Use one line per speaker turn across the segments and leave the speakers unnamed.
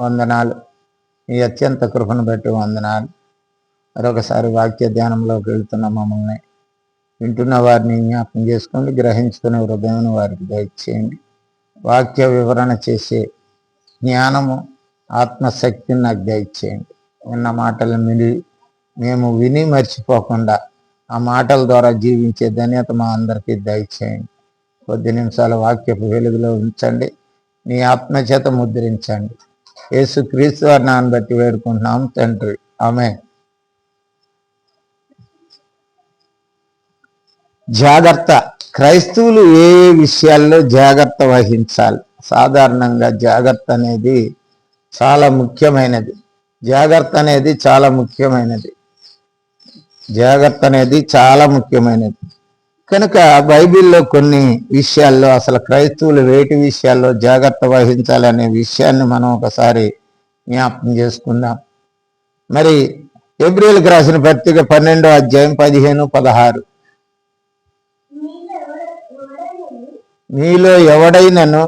వందనాలు. ఈ అత్యంత కృపను బట్టి వందనాలు. మరొకసారి వాక్య ధ్యానంలోకి వెళ్తున్న మమ్మల్ని వింటున్న వారిని జ్ఞాపకం చేసుకోండి. గ్రహించుకునే హృదయం వారికి దయచేయండి. వాక్య వివరణ చేసే జ్ఞానము ఆత్మశక్తిని నాకు దయచేయండి. విన్న మాటలు మిలి మేము విని మర్చిపోకుండా ఆ మాటల ద్వారా జీవించే ధన్యత మా అందరికీ దయచేయండి. కొద్ది నిమిషాల వాక్యపు వెలుగులో ఉంచండి. నీ ఆత్మచేత ముద్రించండి. యేసు క్రీస్తు వారి బట్టి వేడుకుంటున్నాం తండ్రి. ఆమె జాగ్రత్త. క్రైస్తవులు ఏ విషయాల్లో జాగ్రత్త వహించాలి? సాధారణంగా జాగ్రత్త అనేది చాలా ముఖ్యమైనది. జాగ్రత్త అనేది చాలా ముఖ్యమైనది. జాగ్రత్త అనేది చాలా ముఖ్యమైనది. కనుక బైబిల్లో కొన్ని విషయాల్లో అసలు క్రైస్తవులు వేటి విషయాల్లో జాగ్రత్త వహించాలి అనే విషయాన్ని మనం ఒకసారి జ్ఞాపకం చేసుకుందాం. మరి ఏప్రిల్కి రాసిన పత్రిక పన్నెండో అధ్యాయం పదిహేను పదహారు. మీలో ఎవడైనను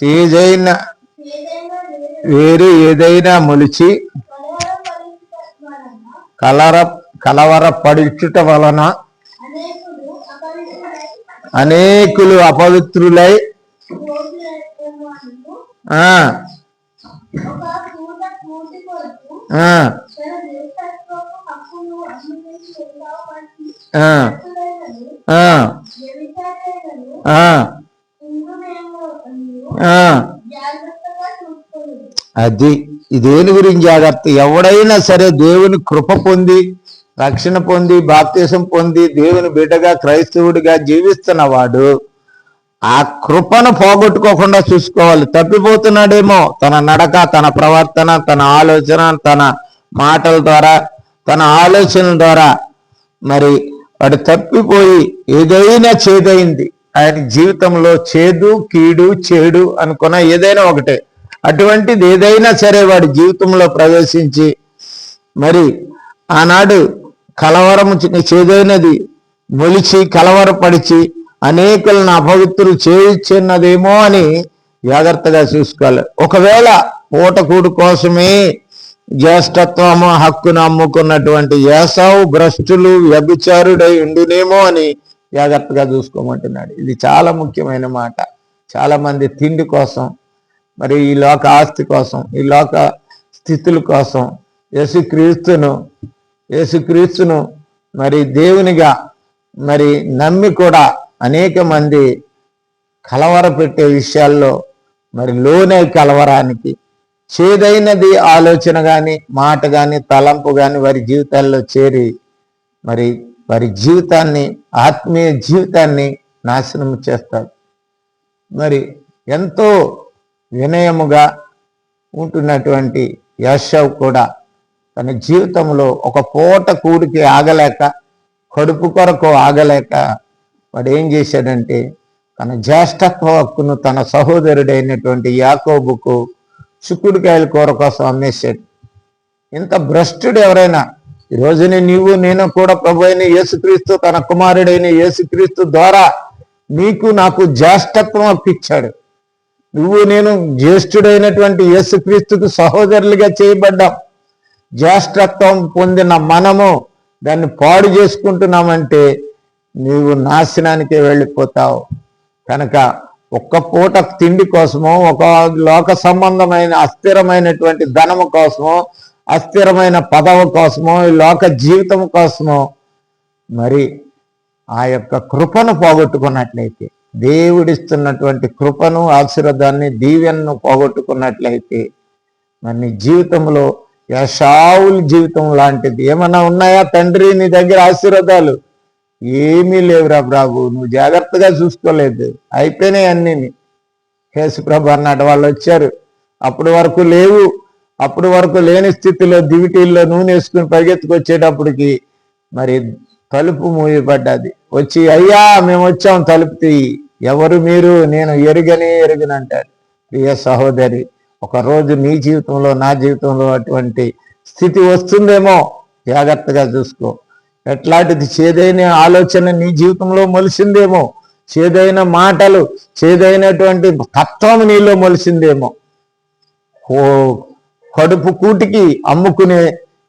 తేజైన
వేరే
వేరు ఏదైనా మొలిచి కలర కలవరపడుచుట వలన
అనేకులు
అపవిత్రులై ఆ, అది ఇదేని గురించి జాగ్రత్త? ఎవడైనా సరే దేవుని కృప పొంది రక్షణ పొంది బాప్తీసం పొంది దేవుని బిడ్డగా క్రైస్తవుడిగా జీవిస్తున్న వాడు ఆ కృపను పోగొట్టుకోకుండా చూసుకోవాలి. తప్పిపోతున్నాడేమో తన నడక తన ప్రవర్తన తన ఆలోచన తన మాటల ద్వారా తన ఆలోచనల ద్వారా. మరి వాడు తప్పిపోయి ఏదైనా చేదైంది. ఆయన జీవితంలో చేదు కీడు చేడు అనుకున్న ఏదైనా ఒకటే. అటువంటిది ఏదైనా సరే వాడి జీవితంలో ప్రవేశించి మరి ఆనాడు కలవరము చేదైనది మొలిచి కలవరపడిచి అనేకులను అపవిత్రులు చేయించినదేమో అని జాగ్రత్తగా చూసుకోవాలి. ఒకవేళ పూటకూడు కోసమే జ్యేష్ఠత్వము హక్కును అమ్ముకున్నటువంటి ఏసావు భ్రష్టులు వ్యభిచారుడై ఉండునేమో అని జాగ్రత్తగా చూసుకోమంటున్నాడు. ఇది చాలా ముఖ్యమైన మాట. చాలా మంది తిండి కోసం మరి ఈ లోక ఆస్తి కోసం ఈ లోక స్థితుల కోసం యేసుక్రీస్తును యేసుక్రీస్తును మరి దేవునిగా మరి నమ్మి కూడా అనేక మంది కలవర పెట్టే విషయాల్లో మరి లోనే కలవరానికి చేదైనది ఆలోచన కానీ మాట కానీ తలంపు కానీ వారి జీవితాల్లో చేరి మరి వారి జీవితాన్ని ఆత్మీయ జీవితాన్ని నాశనం చేస్తారు మరి ఎంతో వినయముగా ఉంటున్నటువంటి యశవ్ కూడా తన జీవితంలో ఒక పూట కూడికి ఆగలేక కడుపు కొరకు ఆగలేక వాడు ఏం చేశాడంటే తన జ్యేష్ఠత్వ హక్కును తన సహోదరుడైనటువంటి యాకోబుకు చిక్కుడుకాయల కూర కోసం అమ్మేశాడు. ఇంత భ్రష్టుడు ఎవరైనా ఈ రోజుని నీవు నేను కూడా ప్రభు అయిన యేసుక్రీస్తు తన కుమారుడైన యేసుక్రీస్తు ద్వారా నీకు నాకు జ్యేష్ఠత్వం అప్పించాడు నువ్వు నేను జ్యేష్ఠుడైనటువంటి యేసుక్రీస్తుకు సహోదరులుగా చేయబడ్డాం. జ్యేష్ఠత్వం పొందిన మనము దాన్ని పాడు చేసుకుంటున్నామంటే నీవు నాశనానికే వెళ్ళిపోతావు. కనుక ఒక్క పూట తిండి కోసమో ఒక లోక సంబంధమైన అస్థిరమైనటువంటి ధనము కోసమో అస్థిరమైన పదవ కోసమో ఈ లోక జీవితం కోసమో మరి ఆ యొక్క కృపను పోగొట్టుకున్నట్లయితే దేవుడిస్తున్నటువంటి కృపను ఆశీర్వాదాన్ని దీవెనను పోగొట్టుకున్నట్లయితే మరి నీ జీవితంలో యశావుల జీవితం లాంటిది ఏమన్నా ఉన్నాయా తండ్రి నీ దగ్గర ఆశీర్వాదాలు? ఏమీ లేవురా ప్రభు నువ్వు జాగ్రత్తగా చూసుకోలేదు. అయిపోయినాయి అన్నీ యేసుప్రభు అన్నాడు వాళ్ళు వచ్చారు. అప్పటి వరకు లేవు. అప్పటి వరకు లేని స్థితిలో దివిటీల్లో నూనె వేసుకుని పరిగెత్తుకొచ్చేటప్పటికి మరి తలుపు మూయబడ్డది. వచ్చి అయ్యా మేము వచ్చాం తలుపు తీయి. ఎవరు మీరు? నేను ఎరుగనే ఎరుగనంటారు ప్రియ సహోదరి ఒకరోజు నీ జీవితంలో నా జీవితంలో అటువంటి స్థితి వస్తుందేమో జాగ్రత్తగా చూసుకో. ఎట్లాంటిది? చేదైన ఆలోచన నీ జీవితంలో మొలిసిందేమో. చేదైన మాటలు చేదైనటువంటి తత్వం నీలో మొలిసిందేమో. ఓ కడుపు కూటికి అమ్ముకునే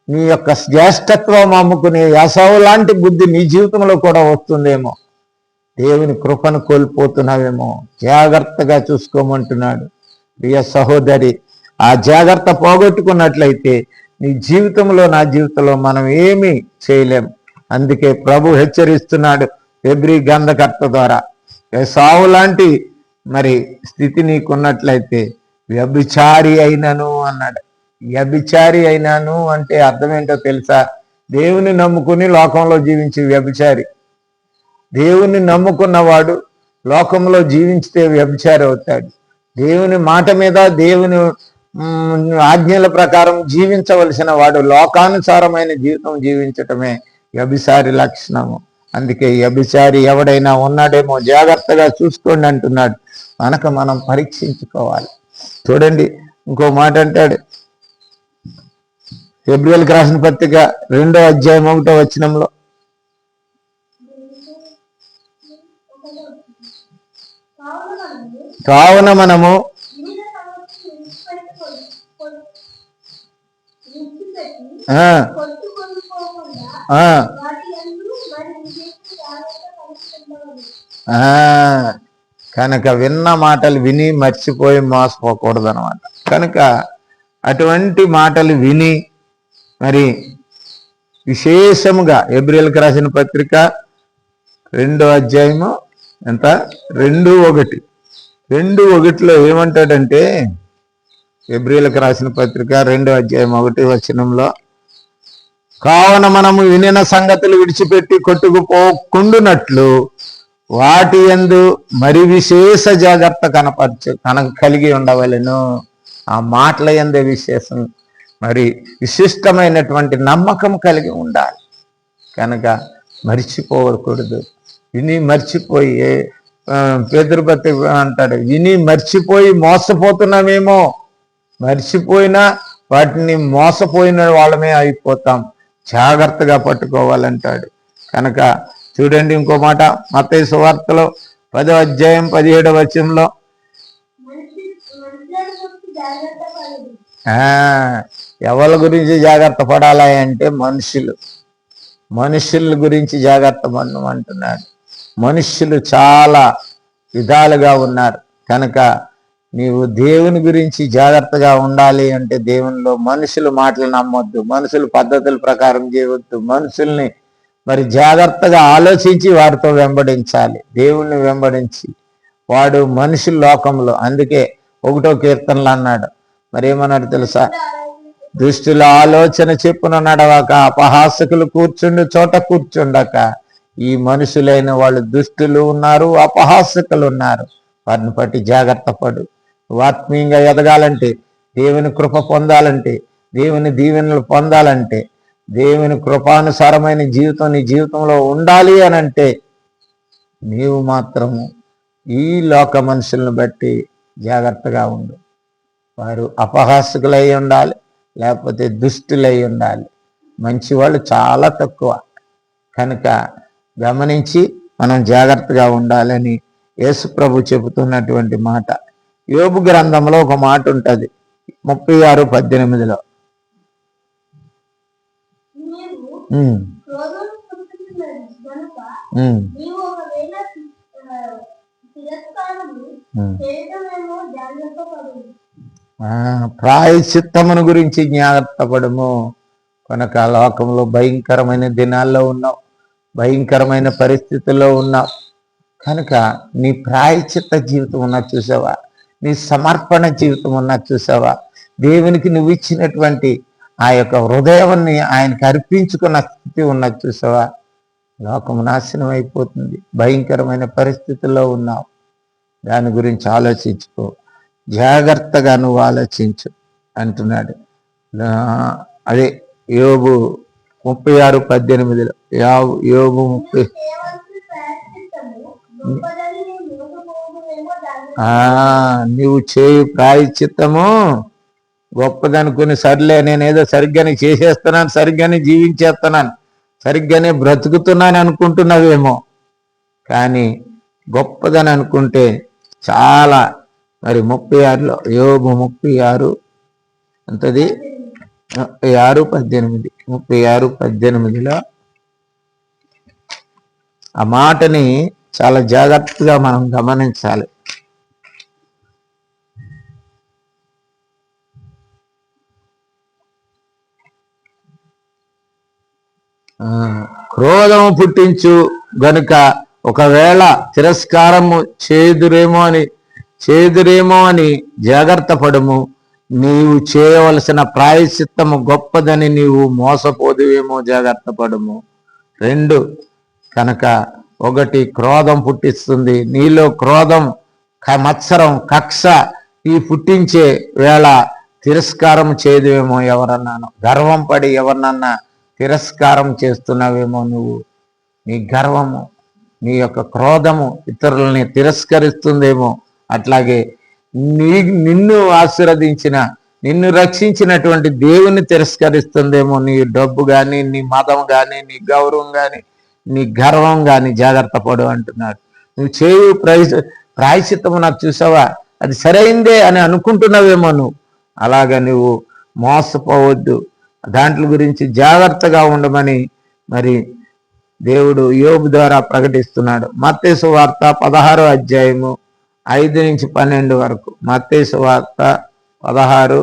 నీ యొక్క జ్యేష్ఠత్వం అమ్ముకునే యాసవు లాంటి బుద్ధి నీ జీవితంలో కూడా వస్తుందేమో. దేవుని కృపను కోల్పోతున్నావేమో. జాగ్రత్తగా చూసుకోమంటున్నాడు. ప్రియ సహోదరి ఆ జాగ్రత్త పోగొట్టుకున్నట్లయితే నీ జీవితంలో నా జీవితంలో మనం ఏమీ చేయలేం. అందుకే ప్రభు హెచ్చరిస్తున్నాడు ఎబ్రి గంధకర్త ద్వారా. సావు లాంటి మరి స్థితి నీకున్నట్లయితే వ్యభిచారి అయినను అన్నాడు. వ్యభిచారి అయినాను అంటే అర్థం ఏంటో తెలుసా? దేవుని నమ్ముకుని లోకంలో జీవించే వ్యభిచారి. దేవుని నమ్ముకున్నవాడు లోకంలో జీవించితే వ్యభిచారి అవుతాడు. దేవుని మాట మీద దేవుని ఆజ్ఞల ప్రకారం జీవించవలసిన వాడు లోకానుసారమైన జీవితం జీవించటమే వ్యభిచారి లక్షణము. అందుకే వ్యభిచారి ఎవడైనా ఉన్నాడేమో జాగ్రత్తగా చూసుకోండి అంటున్నాడు. మనకు మనం పరీక్షించుకోవాలి. చూడండి ఇంకో మాట అంటాడు. ఎబ్రియల్కి రాసిన పత్రిక రెండో అధ్యాయం ఒకటో వచ్చినంలో
కావున మనము
కనుక విన్న మాటలు విని మర్చిపోయి మోసపోకూడదు అనమాట కనుక అటువంటి మాటలు విని మరి విశేషముగా ఏప్రిల్కి రాసిన పత్రిక రెండో అధ్యాయము ఎంత? రెండు ఒకటి. రెండు ఒకటిలో ఏమంటాడంటే ఏప్రిల్కి రాసిన పత్రిక రెండో అధ్యాయం ఒకటి వచనంలో కావున మనము వినిన సంగతులు విడిచిపెట్టి కొట్టుకుపోకుండునట్లు వాటి యందు మరి విశేష జాగ్రత్త కనపరచు కన కలిగి ఉండవలను. ఆ మాటల ఎందే విశేషం మరి విశిష్టమైనటువంటి నమ్మకం కలిగి ఉండాలి. కనుక మర్చిపోకూడదు. విని మర్చిపోయి ఆ, పేదరుపతి అంటాడు విని మర్చిపోయి మోసపోతున్నామేమో. మర్చిపోయినా వాటిని మోసపోయిన వాళ్ళమే అయిపోతాం. జాగ్రత్తగా పట్టుకోవాలంటాడు. కనుక చూడండి ఇంకో మాట మత్తయి సువార్తలో పదో అధ్యాయం పదిహేడవ వచనంలో. ఎవరి గురించి జాగ్రత్త పడాలి అంటే మనుషులు. మనుషుల గురించి జాగ్రత్త పడడం అంటున్నాడు. మనుషులు చాలా విధాలుగా ఉన్నారు. కనుక నీవు దేవుని గురించి జాగ్రత్తగా ఉండాలి అంటే దేవునిలో మనుషులు మాటలు నమ్మొద్దు. మనుషులు పద్ధతుల ప్రకారం చేయవద్దు మనుషుల్ని మరి జాగ్రత్తగా ఆలోచించి వారితో వెంబడించాలి. దేవుణ్ణి వెంబడించి. వాడు మనుషుల లోకంలో. అందుకే ఒకటో కీర్తనలు అన్నాడు. మరి ఏమన్నాడు తెలుసా? దుష్టుల ఆలోచన చెప్పున నడవక అపహాసకులు కూర్చుండు చోట కూర్చుండక. ఈ మనుషులైన వాళ్ళు దుష్టులు ఉన్నారు అపహాసకులు ఉన్నారు. వారిని బట్టి జాగ్రత్త పడు. ఆత్మీయంగా ఎదగాలంటే దేవుని కృప పొందాలంటే దేవుని దీవెనలు పొందాలంటే దేవుని కృపానుసారమైన జీవితం నీ జీవితంలో ఉండాలి అని అంటే నీవు మాత్రము ఈ లోక మనుషులను బట్టి జాగ్రత్తగా ఉండు. వారు అపహాసకులై ఉండాలి. లేకపోతే దుష్టులై ఉండాలి. మంచి వాళ్ళు చాలా తక్కువ. కనుక గమనించి మనం జాగ్రత్తగా ఉండాలని యేసు ప్రభు చెబుతున్నటువంటి మాట. యోబు గ్రంథంలో ఒక మాట ఉంటుంది. ముప్పై ఆరు పద్దెనిమిదిలో.
తిరస్కారము
ప్రాయశ్చిత్తమును గురించి జ్ఞాపడము కనుక లోకంలో భయంకరమైన దినాల్లో ఉన్నావు భయంకరమైన పరిస్థితుల్లో ఉన్నావు. కనుక నీ ప్రాయశ్చిత్త జీవితం ఉన్నా చూసావా? నీ సమర్పణ జీవితం ఉన్నా చూసావా? దేవునికి నువ్వు ఇచ్చినటువంటి ఆ యొక్క హృదయాన్ని ఆయనకి అర్పించుకున్న స్థితి ఉన్న చూసావా? లోకం నాశనం అయిపోతుంది భయంకరమైన పరిస్థితుల్లో ఉన్నావు. దాని గురించి ఆలోచించుకో. జాగ్రత్తగా నువ్వు ఆలోచించు అంటున్నాడు. అదే యోబు ముప్పై ఆరు పద్దెనిమిదిలో యావు యోబు ముప్పై
చేయవలసిన ప్రాయశ్చిత్తము గొప్పదని నీవు
చేయు గొప్పదనుకుని సర్లే నేనేదో సరిగ్గానే చేసేస్తున్నాను సరిగ్గానే జీవించేస్తున్నాను సరిగ్గానే బ్రతుకుతున్నాను అనుకుంటున్నావేమో. కానీ గొప్పదని అనుకుంటే చాలా మరి ముప్పై ఆరులో యోగు ముప్పై ఆరు అంతది ముప్పై ఆరు పద్దెనిమిది ముప్పై ఆరు పద్దెనిమిదిలో ఆ మాటని చాలా జాగ్రత్తగా మనం గమనించాలి. క్రోధము పుట్టించు గనుక ఒకవేళ తిరస్కారము చేదురేమో అని చేదురేమో అని జాగ్రత్త పడము నీవు చేయవలసిన ప్రాయశ్చిత్తము గొప్పదని నీవు మోసపోదువేమో జాగ్రత్త పడము రెండు కనుక ఒకటి క్రోధం పుట్టిస్తుంది. నీలో క్రోధం క- మత్సరం కక్ష ఈ పుట్టించే వేళ తిరస్కారం చేయదువేమో ఎవరన్నాను. గర్వం పడి ఎవరినన్నా తిరస్కారం చేస్తున్నావేమో నువ్వు. నీ గర్వము నీ యొక్క క్రోధము ఇతరులని తిరస్కరిస్తుందేమో అట్లాగే నీ నిన్ను ఆశీర్వదించిన నిన్ను రక్షించినటువంటి దేవుని తిరస్కరిస్తుందేమో నీ డబ్బు కానీ నీ మతం కానీ నీ గౌరవం కానీ నీ గర్వం కానీ జాగ్రత్త పడు అంటున్నాడు. నువ్వు చేయు ప్రాయ ప్రాయశ్చిత్తము నాకు చూసావా? అది సరైందే అని అనుకుంటున్నావేమో నువ్వు. అలాగా నువ్వు మోసపోవద్దు. దాంట్ల గురించి జాగ్రత్తగా ఉండమని మరి దేవుడు యోగు ద్వారా ప్రకటిస్తున్నాడు. మత్తేసు వార్త పదహారో అధ్యాయము ఐదు నుంచి పన్నెండు వరకు. మత్తేసు వార్త పదహారు.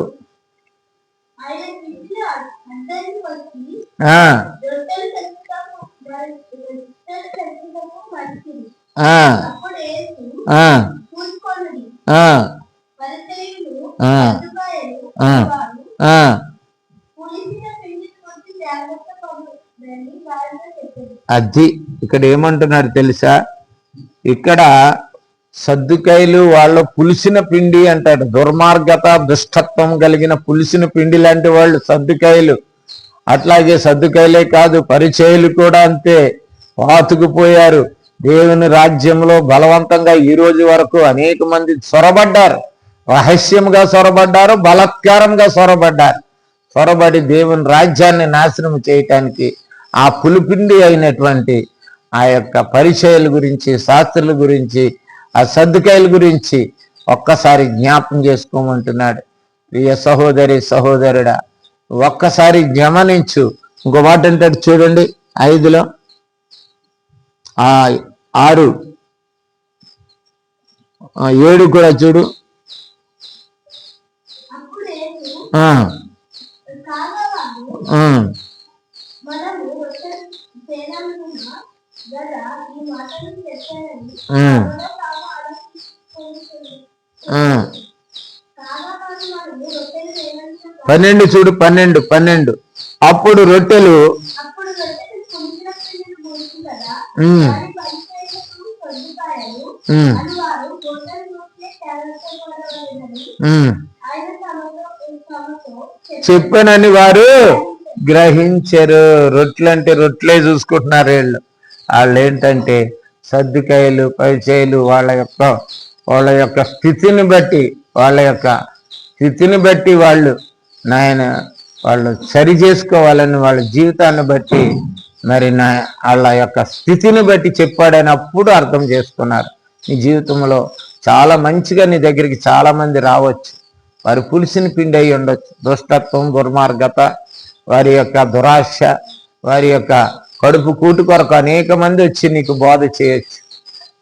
అది ఇక్కడ ఏమంటున్నారు తెలుసా? ఇక్కడ సద్దుకాయలు వాళ్ళు పులిసిన పిండి అంటాడు. దుర్మార్గత దుష్టత్వం కలిగిన పులిసిన పిండి లాంటి వాళ్ళు సద్దుకాయలు అట్లాగే సద్దుకాయలే కాదు పరిచయలు కూడా అంతే. పాతుకుపోయారు. దేవుని రాజ్యంలో బలవంతంగా ఈ రోజు వరకు అనేక మంది సొరబడ్డారు రహస్యంగా సొరబడ్డారు బలత్కారంగా సొరబడ్డారు చొరబడి దేవుని రాజ్యాన్ని నాశనం చేయటానికి ఆ పులిపిండి అయినటువంటి ఆ యొక్క పరిచయాల గురించి శాస్త్రుల గురించి ఆ సర్దుకాయల గురించి ఒక్కసారి జ్ఞాపం చేసుకోమంటున్నాడు. ప్రియ సహోదరి సహోదరుడా ఒక్కసారి గమనించు. ఇంకో మాట అంటాడు చూడండి ఐదులో. ఆ ఆరు. ఏడు కూడా చూడు. ఆ, పన్నెండు చూడు పన్నెండు పన్నెండు. అప్పుడు రొట్టెలు. చెప్పానని వారు గ్రహించరు. రొట్టెలు అంటే రొట్టెలే చూసుకుంటున్నారు వీళ్ళు. వాళ్ళు ఏంటంటే సర్దికాయలు పరిచయలు వాళ్ళ యొక్క వాళ్ళ యొక్క స్థితిని బట్టి వాళ్ళ యొక్క స్థితిని బట్టి వాళ్ళు నాయన వాళ్ళు సరి చేసుకోవాలని వాళ్ళ జీవితాన్ని బట్టి మరి నా వాళ్ళ యొక్క స్థితిని బట్టి చెప్పాడని అప్పుడు అర్థం చేసుకున్నారు. నీ జీవితంలో చాలా మంచిగా నీ దగ్గరికి చాలా మంది రావచ్చు. వారి పులిసిన పిండి అయి ఉండొచ్చు. దుష్టత్వం దుర్మార్గత వారి యొక్క దురాశ వారి యొక్క కడుపు కూటు కొరకు అనేక మంది వచ్చి నీకు బోధ చేయొచ్చు.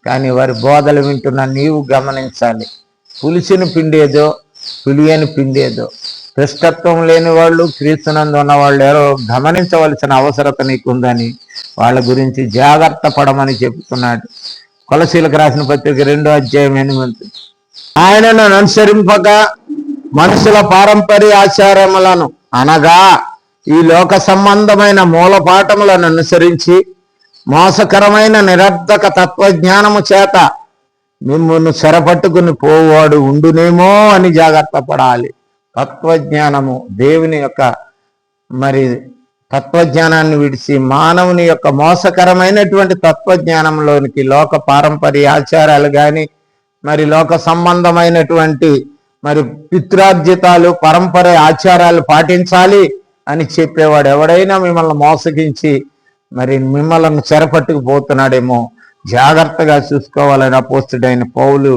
కానీ వారి బోధలు వింటున్న నీవు గమనించాలి. పులిసిన పిండేదో పులియని పిండేదో దుష్టత్వం లేని వాళ్ళు క్రీస్తునందు ఉన్న వాళ్ళు ఎవరో గమనించవలసిన అవసరత నీకుందని వాళ్ళ గురించి జాగ్రత్త పడమని చెబుతున్నాడు. కొలసీలకు రాసిన పత్రిక రెండో అధ్యాయం ఎనిమిది. ఆయనను అనుసరింపక మనుషుల పారంపర్య ఆచారములను అనగా ఈ లోక సంబంధమైన మూలపాఠములను అనుసరించి మోసకరమైన నిరర్ధక తత్వజ్ఞానము చేత మిమ్మల్ని చెరపట్టుకుని పోవాడు ఉండునేమో అని జాగ్రత్త పడాలి. తత్వజ్ఞానము దేవుని యొక్క మరి తత్వజ్ఞానాన్ని విడిచి మానవుని యొక్క మోసకరమైనటువంటి తత్వజ్ఞానంలోనికి లోక పారంపర్య ఆచారాలు కానీ మరి లోక సంబంధమైనటువంటి మరి పిత్రార్జితాలు పరంపర ఆచారాలు పాటించాలి. అని చెప్పేవాడు ఎవడైనా మిమ్మల్ని మోసగించి మరి మిమ్మల్ని చెరపట్టుకుపోతున్నాడేమో. జాగ్రత్తగా చూసుకోవాలని అపోస్తుడైన పౌలు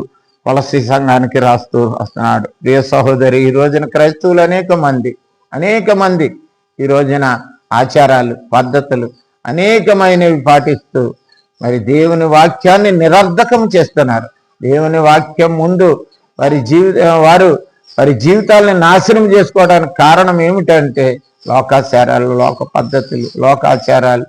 వలసి సంఘానికి రాస్తూ వస్తున్నాడు. ప్రియ సహోదరి ఈ రోజున క్రైస్తవులు అనేక మంది అనేక మంది ఈ రోజున ఆచారాలు పద్ధతులు అనేకమైనవి పాటిస్తూ మరి దేవుని వాక్యాన్ని నిరర్ధకం చేస్తున్నారు. దేవుని వాక్యం ముందు వారి జీవిత వారు వారి జీవితాలను నాశనం చేసుకోవడానికి కారణం ఏమిటంటే లోకాచారాలు లోక పద్ధతులు లోకాచారాలు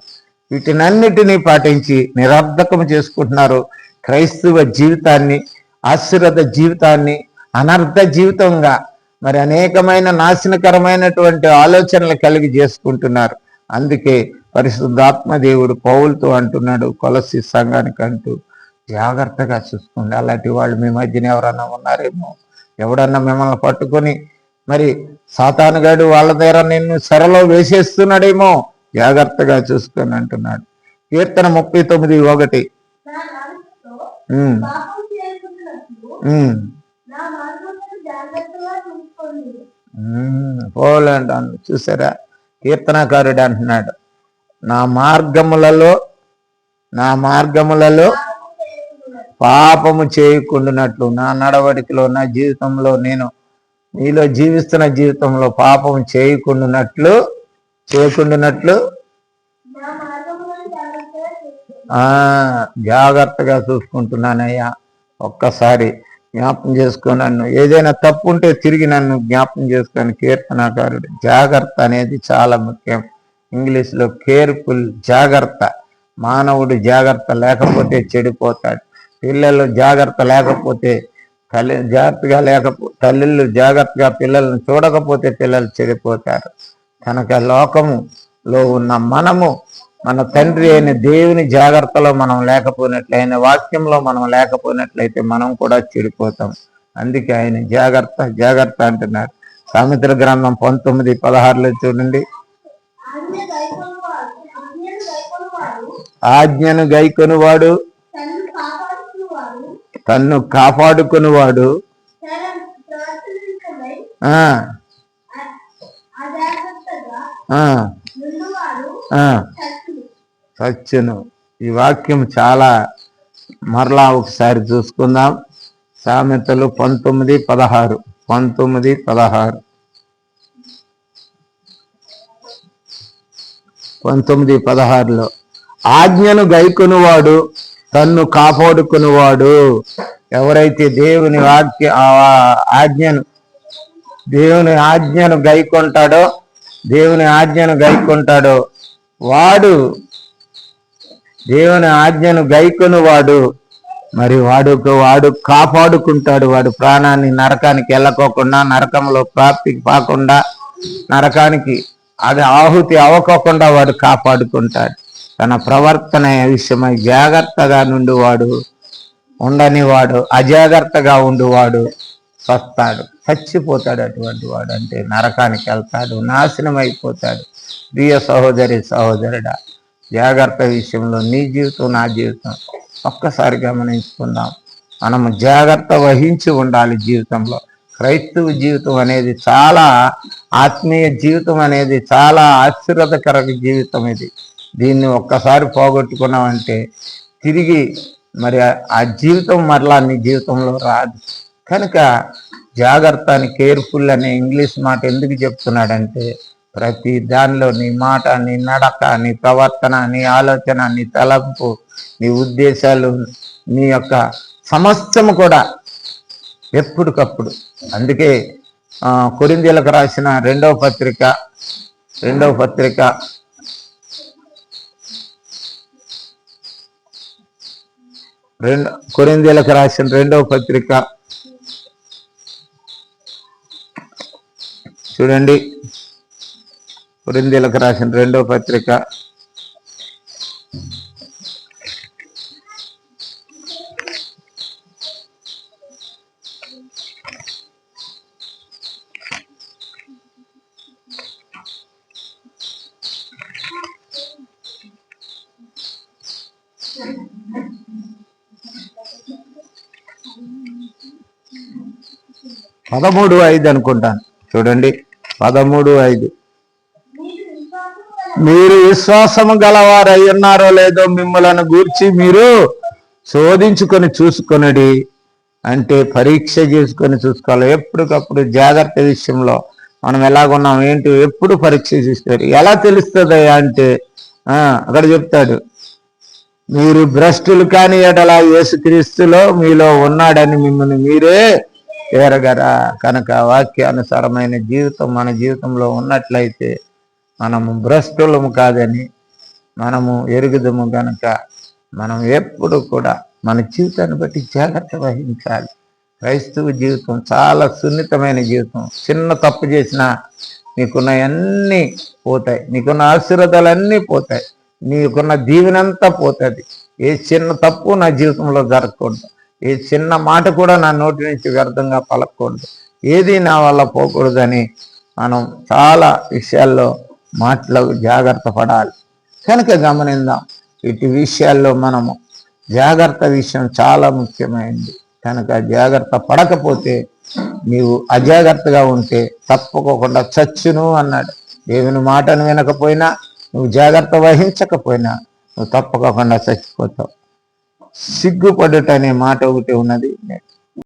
వీటినన్నిటినీ పాటించి నిరర్ధకం చేసుకుంటున్నారు. క్రైస్తవ జీవితాన్ని ఆశీర్వద జీవితాన్ని అనర్థ జీవితంగా మరి అనేకమైన నాశనకరమైనటువంటి ఆలోచనలు కలిగి చేసుకుంటున్నారు. అందుకే పరిశుద్ధాత్మ దేవుడు పౌలతో అంటున్నాడు కొలసి సంఘానికి అంటూ జాగ్రత్తగా చూసుకోండి. అలాంటి వాళ్ళు మీ మధ్యన ఎవరన్నా ఉన్నారేమో ఎవడన్నా మిమ్మల్ని పట్టుకొని మరి సాతానుగాడు వాళ్ళ దగ్గర నిన్ను సెరలో వేసేస్తున్నాడేమో. జాగ్రత్తగా చూసుకొని అంటున్నాడు. కీర్తన ముప్పై తొమ్మిది ఒకటి. పోలేండి చూసారా? కీర్తనకారుడు అంటున్నాడు. నా మార్గములలో నా మార్గములలో పాపము చేయకుండానట్లు. నా నడవడికలో నా జీవితంలో నేను నీలో జీవిస్తున్న జీవితంలో పాపం చేయకుండానట్లు చేయకుండానట్లు
జాగ్రత్తగా
ఆ జాగ్రత్తగా చూసుకుంటున్నానయ్యా. ఒక్కసారి జ్ఞాపం చేసుకో నన్ను. ఏదైనా తప్పు ఉంటే తిరిగి నన్ను జ్ఞాపం చేసుకొని కీర్తనాకారుడు. జాగ్రత్త అనేది చాలా ముఖ్యం. ఇంగ్లీష్లో కేర్ఫుల్ జాగ్రత్త. మానవుడు జాగ్రత్త లేకపోతే చెడిపోతాడు. పిల్లలు జాగ్రత్త లేకపోతే తల్లి జాగ్రత్తగా లేకపో తల్లిళ్ళు జాగ్రత్తగా పిల్లల్ని చూడకపోతే పిల్లలు చెడిపోతారు. కనుక లోకములో ఉన్న మనము మన తండ్రి అయిన దేవుని జాగ్రత్తలో మనం లేకపోయినట్లయితే ఆయన వాక్యంలో మనం లేకపోయినట్లయితే మనం కూడా చెడిపోతాం. అందుకే ఆయన జాగ్రత్త జాగ్రత్త అంటున్నారు. సామిత్ర గ్రంథం పంతొమ్మిది పదహారులో చూడండి.
ఆజ్ఞను గైకొనువాడు
ఆజ్ఞను గైకొనువాడు
తన్ను కాపాడుకునేవాడు
తన్ను కాపాడుకునివాడు
తన ప్రవర్తనకై
ఆ
అజాగ్రత్తగా
ఆ
నుండువాడు
తన్ను
కాపాడుకునివాడు.
సత్యను ఈ వాక్యం చాలా మరలా ఒకసారి చూసుకుందాం. సామెతలు పంతొమ్మిది పదహారు. పంతొమ్మిది పదహారు. పంతొమ్మిది పదహారులో ఆజ్ఞను గైకొనువాడు. తన్ను కాపాడుకునేవాడు. ఎవరైతే దేవుని వాక్య ఆజ్ఞను దేవుని ఆజ్ఞను గైకొంటాడో దేవుని ఆజ్ఞను గైకొంటాడో వాడు దేవుని ఆజ్ఞను గైకొని వాడు మరి వాడు వాడు కాపాడుకుంటాడు. వాడు ప్రాణాన్ని నరకానికి వెళ్ళకోకుండా నరకంలో ప్రాప్తికి పాకుండా నరకానికి అది ఆహుతి అవ్వకోకుండా వాడు కాపాడుకుంటాడు. తన ప్రవర్తన విషయమై జాగ్రత్తగా నుండి వాడు ఉండని వాడు అజాగ్రత్తగా ఉండువాడు వస్తాడు. చచ్చిపోతాడు అటువంటి వాడు అంటే నరకానికి వెళ్తాడు నాశనం అయిపోతాడు ప్రియ సహోదరి సహోదరుడా జాగ్రత్త విషయంలో నీ జీవితం నా జీవితం ఒక్కసారి గమనించుకుందాం. మనము జాగ్రత్త వహించి ఉండాలి జీవితంలో. క్రైస్తవ జీవితం అనేది చాలా ఆత్మీయ జీవితం అనేది చాలా ఆశీర్వదకర జీవితం ఇది. దీన్ని ఒక్కసారి పోగొట్టుకున్నామంటే తిరిగి మరి ఆ- జీవితం మరలా నీ జీవితంలో రాదు. కనుక జాగ్రత్త అని కేర్ఫుల్ అనే ఇంగ్లీష్ మాట ఎందుకు చెప్తున్నాడంటే ప్రతి దానిలో నీ మాట నీ నడక నీ ప్రవర్తన నీ ఆలోచన నీ తలంపు నీ ఉద్దేశాలు నీ యొక్క సమస్తము కూడా ఎప్పటికప్పుడు. అందుకే కొరిందీలకు రాసిన రెండవ పత్రిక రెండవ పత్రిక రెండు కొరిందీలకు రాసిన రెండవ పత్రిక. చూడండి. కొరిందీలకు రాసిన రెండవ పత్రిక. పదమూడు ఐదు అనుకుంటాను. చూడండి పదమూడు ఐదు.
మీరు విశ్వాసం
విశ్వాసము గలవారై ఉన్నారో లేదో మిమ్మలను గూర్చి మీరు శోధించుకొని చూసుకొనడి. అంటే పరీక్ష చేసుకొని చూసుకోవాలి. ఎప్పటికప్పుడు జాగ్రత్త విషయంలో మనం ఎలాగున్నాం ఏంటి ఎప్పుడు పరీక్ష చేస్తారు ఎలా తెలుస్తుంది అంటే అక్కడ చెప్తాడు. మీరు భ్రష్టులు కాని ఎడలా యేసుక్రీస్తులో మీలో ఉన్నాడని మిమ్మల్ని మీరే ఎరగరా కనుక వాక్యానుసారమైన జీవితం మన జీవితంలో ఉన్నట్లయితే మనము భ్రష్టులము కాదని మనము ఎరుగుదము కనుక మనం ఎప్పుడు కూడా మన జీవితాన్ని బట్టి జాగ్రత్త వహించాలి. క్రైస్తవ జీవితం చాలా సున్నితమైన జీవితం. చిన్న తప్పు చేసినా నీకున్న అన్నీ పోతాయి. నీకున్న ఆశీర్వాదాలన్నీ పోతాయి. నీకున్న దీవెనంతా పోతుంది. ఏ చిన్న తప్పు నా జీవితంలో జరగకూడదు. ఏ చిన్న మాట కూడా నా నోటి నుంచి వ్యర్థంగా పలకూడదు ఏది నా వల్ల పోకూడదని మనం చాలా విషయాల్లో మాటలో జాగ్రత్త పడాలి. కనుక గమనిందాం ఇటు విషయాల్లో మనము జాగ్రత్త విషయం చాలా ముఖ్యమైనది. కనుక జాగ్రత్త పడకపోతే నీవు అజాగ్రత్తగా ఉంటే తప్పకోకుండా చచ్చును అన్నాడు. దేవుని మాటను వినకపోయినా నువ్వు జాగ్రత్త వహించకపోయినా నువ్వు తప్పకోకుండా చచ్చిపోతావు. సిగ్గుపడుట అనే మాట ఒకటి ఉన్నది.